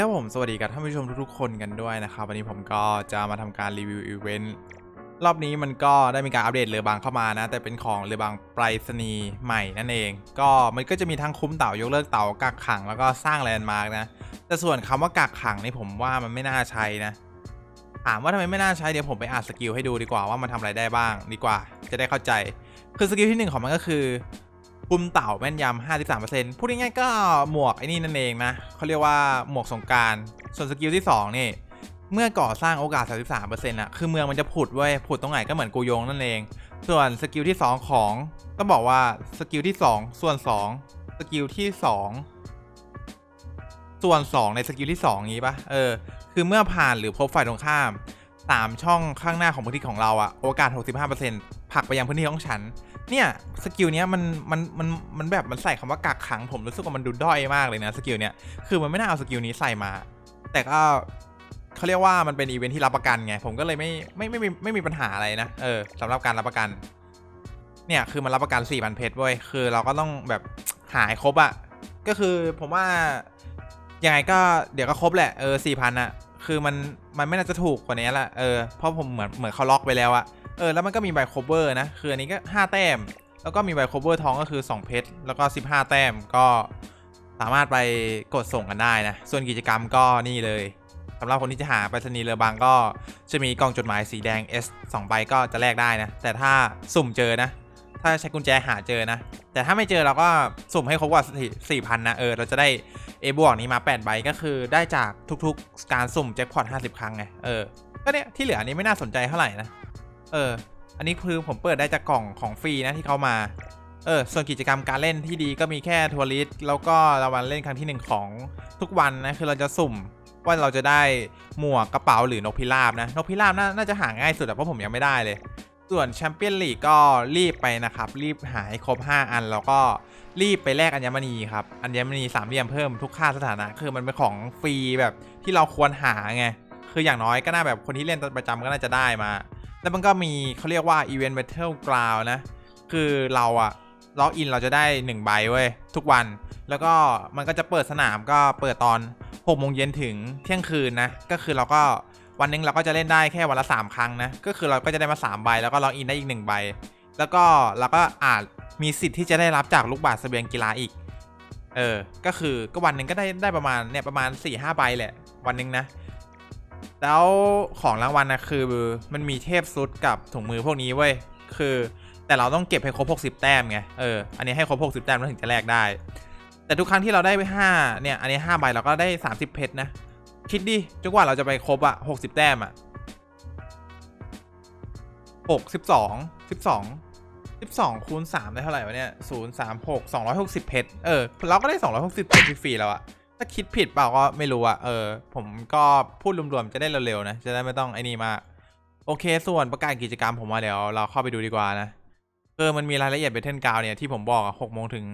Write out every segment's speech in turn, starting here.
ครับผม สวัสดีกับท่านผู้ชมทุกๆคนกันด้วยนะครับ วันนี้ผมก็จะมาทำการรีวิวอีเวนต์รอบนี้มันก็ได้มีการอัปเดตเรือบางเข้ามานะ แต่เป็นของเรือบางไปรษณีย์ใหม่นั่นเอง ก็มันก็จะมีทั้งคุ้มเต่ายกเลิกเต่ากักขังแล้วก็สร้างแลนด์มาร์กนะ แต่ส่วนคำว่ากักขังนี่ผมว่ามันไม่น่าใช้นะ ถามว่าทำไมไม่น่าใช้เดี๋ยวผมไปอ่านสกิลให้ดูดีกว่าว่ามันทำอะไรได้บ้าง ดีกว่าจะได้เข้าใจ คือสกิลที่หนึ่งของมันก็คือ คุมเต่าแม่นยำ 53%พูดง่ายๆก็หมวกไอ้นี่นั่นเองนะเขาเรียกว่าหมวกสงกราร ส่วนสกิลที่ 2 นี่ เมื่อก่อสร้างโอกาส 33%อะคือเมืองมันจะผุดเว้ยผุดตรงไหนก็เหมือนกูยงนั่นเอง ส่วนสกิลที่ 2 ของต้องบอกว่าสกิลที่ 2 ส่วน 2 สกิลที่ 2 ส่วน 2 ในสกิลที่ 2 นี้ปะเออ คือเมื่อผ่านหรือพบฝ่ายตรงข้าม 3 ช่องข้างหน้าของพื้นที่ของเราอะโอกาส 65% ผลักไปยังพื้นที่ของฉัน เนี่ยสกิลเนี้ยมันมันมันมันแบบมันใส่คำว่ากักขังผมรู้สึกว่ามันดูด้อยมากเลยนะสกิลเนี้ยคือมันไม่น่าเอาสกิลนี้ใส่มา แต่ก็เขาเรียกว่ามันเป็นอีเวนท์ที่รับประกันไง ผมก็เลยไม่ไม่ไม่ไมไม่มีปัญหาอะไรนะเออสำหรับการรับประกัน เนี่ยคือมันรับประกัน4,000เพชรเว้ยคือเราก็ต้องแบบหายครบอะก็คือผมว่ายังไงก็เดี๋ยวก็ครบแหละเออ4,000อะคือมันมันไม่น่าจะถูกกว่านี้ละเออเพราะผมเหมือนเหมือนเขาล็อกไปแล้วอะ เออแล้วมันก็มีใบโคเวอร์นะ คืออันนี้ก็ 5 แต้ม แล้วก็มีใบโคเวอร์ทองก็คือ 2 เพชร แล้วก็ 15 แต้มก็สามารถไปกดส่งกันได้นะ ส่วนกิจกรรมก็นี่เลยสำหรับคนที่จะหาไปรษณีย์เรือบางก็จะมีกล่องจดหมายสีแดง S 2ใบก็จะแลกได้นะ แต่ถ้าสุ่มเจอนะ ถ้าใช้กุญแจหาเจอนะ แต่ถ้าไม่เจอเราก็สุ่มให้ครบกว่า4,000นะเออเราจะได้ A บวกนี้มา8ใบก็คือได้จากทุกๆ การสุ่มแจ็คพอต50 ครั้งไงเออก็เนี่ยที่เหลืออันนี้ไม่น่าสนใจเท่าไหร่นะ เออ อันนี้คือผมเปิดได้จากกล่องของฟรีนะที่เขามา เออ ส่วนกิจกรรมการเล่นที่ดีก็มีแค่ทัวริสแล้วก็รางวัลเล่นครั้งที่หนึ่งของทุกวันนะคือเราจะสุ่มว่าเราจะได้หมวกกระเป๋าหรือนกพิราบนะนกพิราบน่าน่าจะหาง่ายสุดเพราะผมยังไม่ได้เลย ส่วนแชมเปี้ยนลีกก็รีบไปนะครับ รีบหาให้ครบ 5 อันแล้วก็รีบไปแลกอัญมณีครับอัญมณีสามเหลี่ยมเพิ่มทุกค่าสถานะ คือมันเป็นของฟรีแบบที่เราควรหาไงคืออย่างน้อยก็น่าแบบคนที่เล่นประจำก็น่าจะได้มา แล้วมันก็มีเขาเรียกว่า Event Battle Ground นะ คือเราอะล็อกอินเราจะได้1ใบเว้ย ทุกวัน แล้วก็มันก็จะเปิดสนามก็เปิดตอน6โมงเย็นถึงเที่ยงคืนนะ ก็คือเราก็วันหนึงเราก็จะเล่นได้แค่วันละ 3 ครั้งนะ ก็คือเราก็จะได้มา 3 ใบ แล้วก็ล็อกอินได้อีก 1 ใบ แล้วก็เราก็อาจมีสิทธิ์ที่จะได้รับจากลูกบาศก์เสบียงกีฬาอีก เออ ก็คือก็วันหนึ่งก็ได้ได้ประมาณเนี่ยประมาณ4ี่ห้าใบแหละวันหนึ่งนะ แล้วของรางวัลนะคือมันมีเทพซุดกับถุงมือพวกนี้เว้ย คือแต่เราต้องเก็บให้ครบ 60 แต้มไง เออ อันนี้ให้ครบ 60 แต้มแล้วถึงจะแลกได้ แต่ทุกครั้งที่เราได้ไป5เนี่ย อันนี้5ใบเราก็ได้ 30 เพชรนะ คิดดิจนกว่าเราจะไปครบอะ60 แต้มอะ6 12 12 12คูณ3ได้เท่าไหร่วะเนี่ย0 3 6 260 เพชร เออ เราก็ได้ 260เพชรฟรีแล้วอะ ถ้าคิดผิดเปล่าก็ไม่รู้อะเออ ผมก็พูดรวมๆจะได้เร็วๆนะ จะได้ไม่ต้องไอ้นี่มาก โอเค ส่วนประกาศกิจกรรมผมมาเดี๋ยวเราเข้าไปดูดีกว่านะเออมันมีรายละเอียดเบทเทนกาวเนี่ยที่ผมบอกหกโมงถึง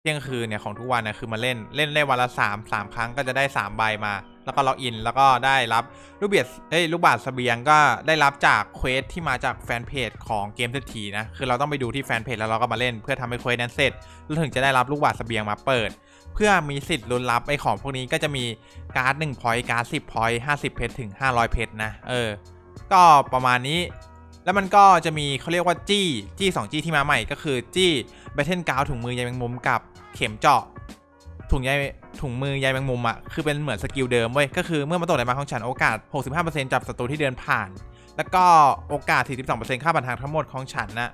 เที่ยงคืนเนี่ยของทุกวันนะคือมาเล่นเล่นได้วันละสามสามครั้งก็จะได้สามใบมา แล้วก็ล็อกอินแล้วก็ได้รับลูกเบียดเอ้ยลูกบาศก์เสบียงก็ได้รับจากเควสที่มาจากแฟนเพจของเกมเศรษฐีนะคือเราต้องไปดูที่แฟนเพจแล้วเราก็มาเล่นเพื่อทำให้เควสนั้นเสร็จแล้วถึงจะได้รับลูกบาศก์เสบียงมาเปิด เพื่อมีสิทธิ์ลุ้นรับไอของพวกนี้ก็จะมีการ์ด1พอยต์การ์ด10พอยต์50 เพชรถึง 500 เพชรนะ เออ ก็ประมาณนี้ แล้วมันก็จะมีเขาเรียกว่าจี้จี้สองจี้ที่มาใหม่ก็คือจี้แบทเทิลกาวถุงมือใยแมงมุมกับเข็มเจาะถุงใยถุงมือใยแมงมุมอะคือเป็นเหมือนสกิลเดิมเว้ยก็คือเมื่อมาตกในมาของฉันโอกาส 65%จับศัตรูที่เดินผ่าน แล้วก็โอกาส 42%ค่าบันทางทั้งหมดของฉันนะ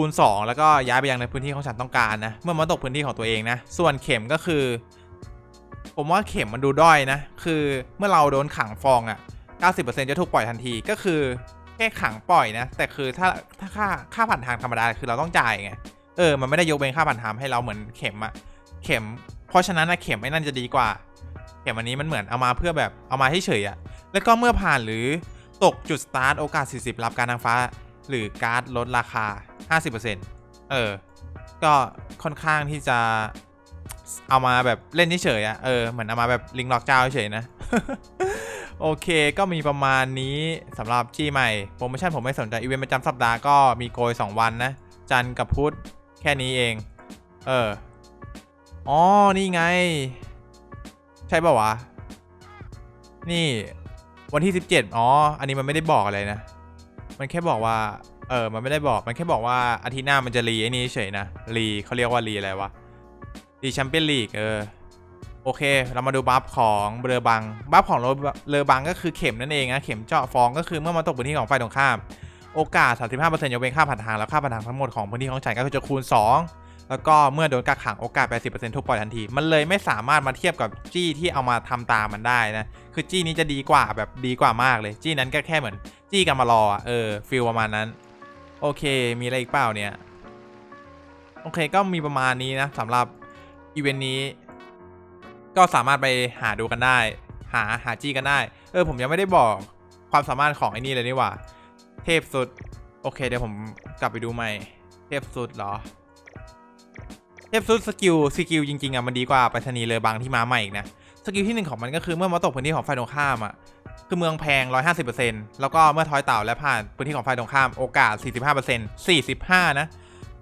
คูณ 2 แล้วก็ย้ายไปยังในพื้นที่ของฉันต้องการนะ เมื่อมาตกพื้นที่ของตัวเองนะ ส่วนเข็มก็คือ ผมว่าเข็มมันดูด้อยนะ คือเมื่อเราโดนขังฟองอะ่ะ 90%จะถูกปล่อยทันทีก็คือแค่ขังปล่อยนะ แต่คือถ้าถ้าค่าค่าผ่านทางธรรมดาคือเราต้องจ่ายไงเออมันไม่ได้ยกเว้นค่าผ่านทางให้เราเหมือนเข็มอะเข็ม เพราะฉะนั้นนะเข็มไอ้นั่นจะดีกว่า เข็มอันนี้มันเหมือนเอามาเพื่อแบบเอามาให้เฉยอะแล้วก็เมื่อผ่านหรือตกจุดสตาร์ทโอกาส 40 รับการทางฟ้า หรือการ์ดลดราคา 50%เออ ก็ค่อนข้างที่จะเอามาแบบเล่นเฉยๆอะเออ เหมือนเอามาแบบลิงหลอกเจ้าเฉยๆนะ โอเค ก็มีประมาณนี้สำหรับจี้ใหม่ โปรโมชั่นผมไม่สนใจ อีเวนต์ประจำสัปดาห์ก็มีโกย 2 วันนะ จันกับพุธแค่นี้เอง เออ อ๋อ นี่ไง ใช่ป่าวะ นี่วันที่ 17 อ๋อ อันนี้มันไม่ได้บอกอะไรนะ มันแค่บอกว่า เออ มันไม่ได้บอก มันแค่บอกว่าอาทิตย์หน้ามันจะรีไอ้นี่เฉยนะ รีเขาเรียกว่ารีอะไรวะ รีแชมเปี้ยนลีกเออ โอเค เรามาดูบัฟของเรือบัง บัฟของเรือบังก็คือเข็มนั่นเองนะ เข็มเจาะฟองก็คือเมื่อมาตกพื้นที่ของฝ่ายตรงข้าม โอกาส 35%ยกเว้นค่าผ่านทางแล้วค่าผ่านทางทั้งหมดของพื้นที่ของฉันก็คือจะคูณ 2 แล้วก็เมื่อโดนกักขังโอกาส 80%ทุกปล่อยทันที มันเลยไม่สามารถมาเทียบกับจี้ที่เอามาทำตามมันได้นะ คือจี้นี้จะดีกว่าแบบดีกว่า มากเลย จี้นั้นก็แค่เหมือนจี้กันมารอเออฟิลประมาณนั้น โอเค มีอะไรอีกเปล่าเนี่ย โอเคก็มีประมาณนี้นะสำหรับอีเวนต์นี้ ก็สามารถไปหาดูกันได้ หาหาจี้กันได้ เออ ผมยังไม่ได้บอกความสามารถของไอ้นี่เลยนี่ว่า เทพสุด โอเค เดี๋ยวผมกลับไปดูใหม่ เทพสุดเหรอ เทพสุดสกิลสกิลจริงๆอะมันดีกว่าไปรษณีย์เรือบางที่มาใหม่อีกนะ สกิลที่หนึ่งของมันก็คือเมื่อมาตกพื้นที่ของฝ่ายตรงข้ามอะ คือเมืองแพง 150%แล้วก็เมื่อทอยเต่าและผ่านพื้นที่ของฝ่ายตรงข้ามโอกาส 45% 45 นะ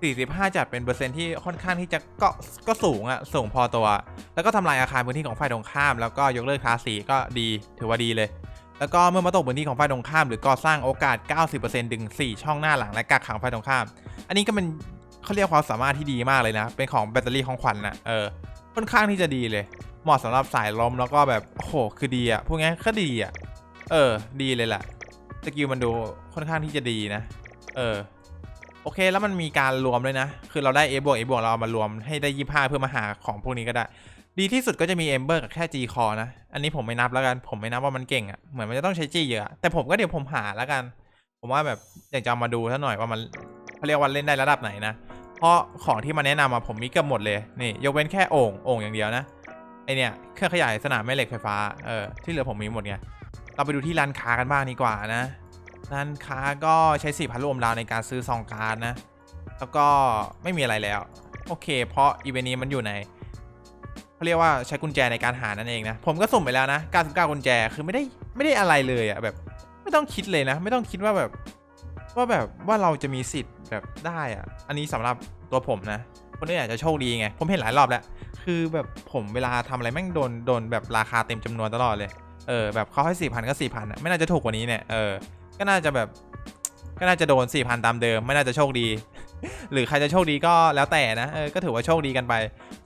45 จัดเป็นเปอร์เซ็นต์ที่ค่อนข้างที่จะก็ก็สูงอะสูงพอตัว แล้วก็ทำลายอาคารพื้นที่ของฝ่ายตรงข้าม แล้วก็ยกเลิกคลาสสีก็ดีถือว่าดีเลย แล้วก็เมื่อมาตกพื้นที่ของฝ่ายตรงข้าม หรือก่อสร้างโอกาส 90%ดึง 4 ช่องหน้าหลังและกักขังฝ่ายตรงข้าม อันนี้ก็เป็นเขาเรียกความสามารถที่ดีมากเลยนะ เป็นของแบตเตอรี่ของขวัญนะเออค่อนข้างที่จะดีเลย เหมาะสำหรับสายลมแล้วก็แบบโอ้โหคือดีอะพวกนี้ก็ดีอะ เออ ดีเลยแหละสกิลมันดูค่อนข้างที่จะดีนะ เออ โอเค แล้วมันมีการรวมด้วยนะ คือเราได้ A บวก A บวกเราเอามารวมให้ได้ 25 เพื่อมาหาของพวกนี้ก็ได้ ดีที่สุดก็จะมี Ember กับแค่ G Core นะ อันนี้ผมไม่นับแล้วกัน ผมไม่นับว่ามันเก่งอะ่ะ เหมือนมันจะต้องใช้ G เยอะ แต่ผมก็เดี๋ยวผมหาแล้วกัน ผมว่าแบบอยากจะามาดูซะหน่อยว่ามันเขาเรียกว่าเล่นได้ระดับไหนนะ เพราะของที่มาแนะนำมาผมมีเกือบหมดเลย นี่ยกเว้นแค่โอ่งโอ่งอย่างเดียวนะ ไอเนี่ยเครื่องขยายสนามแม่เหล็กไฟฟ้า เออที่เหลือผมมีหมดไง เราไปดูที่ร้านค้ากันบ้างดีกว่านะ ร้านค้าก็ใช้สี่พันรวมดาวในการซื้อซองการ์ดนะ แล้วก็ไม่มีอะไรแล้ว โอเค เพราะอีเวนต์นี้มันอยู่ในเขาเรียกว่าใช้กุญแจในการหานั่นเองนะ ผมก็สุ่มไปแล้วนะ 99 กุญแจคือไม่ได้ไม่ได้อะไรเลยอะแบบ ไม่ต้องคิดเลยนะ ไม่ต้องคิดว่าแบบ ว่าแบบว่าเราจะมีสิทธิ์แบบได้อะอันนี้สำหรับตัวผมนะ คนอื่นอาจจะโชคดีไง ผมเห็นหลายรอบแล้ว คือแบบผมเวลาทำอะไรแม่งโดนโดนแบบราคาเต็มจำนวนตลอดเลย เออแบบเขาให้สี่พันก็สี่พันอะไม่น่าจะถูกกว่านี้เนี่ยเออก็น่าจะแบบก็น่าจะโดนสี่พันตามเดิม ไม่น่าจะโชคดี หรือใครจะโชคดีก็แล้วแต่นะเออก็ถือว่าโชคดีกันไป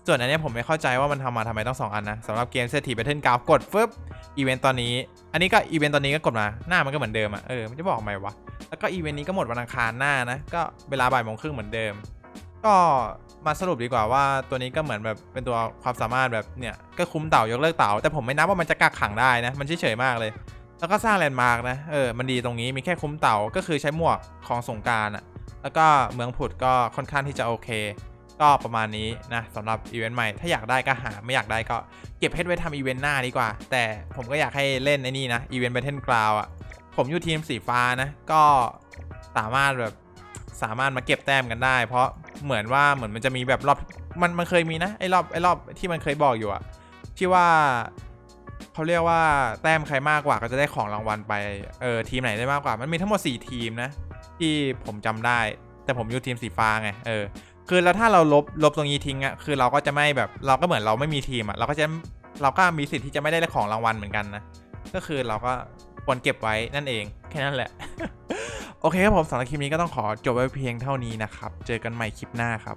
ส่วนอันนี้ผมไม่เข้าใจว่ามันทำมาทำไมต้องสองอันนะสำหรับเกมเซทีแบทเทิลกราวกดฟึบอีเวนต์ตอนนี้ อันนี้ก็อีเวนต์ตอนนี้ก็กดมาหน้ามันก็เหมือนเดิมอะเออไมันจะบอกทำไมวะแล้วก็อีเวนต์นี้ก็หมดวันอังคารหน้านะก็เวลาบ่ายโมงครึ่งเหมือนเดิม ก็มาสรุปดีกว่าว่าตัวนี้ก็เหมือนแบบเป็นตัวความสามารถแบบเนี่ยก็คุ้มเต่ายกเลิกเต่า แต่ผมไม่นับว่ามันจะกักขังได้นะ มันเฉยๆมากเลย แล้วก็สร้างแลนด์มาร์กนะเออมันดีตรงนี้มีแค่คุ้มเต่าก็คือใช้หมวกของสงการอะแล้วก็เมืองผุดก็ค่อนข้างที่จะโอเค ก็ประมาณนี้นะสำหรับอีเวนต์ใหม่ถ้าอยากได้ก็หาไม่อยากได้ก็เก็บเพชรไว้ทำอีเวนต์หน้าดีกว่า แต่ผมก็อยากให้เล่นไอ้นี่นะอีเวนต์แบทเทิลกราวอะผมอยู่ทีมสีฟ้านะก็สามารถแบบสามารถมาเก็บแต้มกันได้ เพราะ เหมือนว่าเหมือนมันจะมีแบบรอบมันมันเคยมีนะไอ้รอบไอ้รอบที่มันเคยบอกอยู่อะที่ว่าเขาเรียกว่าแต้มใครมากกว่าก็จะได้ของรางวัลไปเออทีมไหนได้มากกว่า มันมีทั้งหมด 4 ทีมนะ ที่ผมจำได้ แต่ผมอยู่ทีมสีฟ้าไงเออคือแล้วถ้าเราลบลบตรงนี้ทิ้งอะคือเราก็จะไม่แบบเราก็เหมือนเราไม่มีทีมอะเราก็จะเราก็มีสิทธิ์ที่จะไม่ได้ของรางวัลเหมือนกันนะก็คือเราก็ควรเก็บไว้นั่นเองแค่นั้นแหละ โอเคครับผมสำหรับคลิปนี้ก็ต้องขอจบไว้เพียงเท่านี้นะครับ เจอกันใหม่คลิปหน้าครับ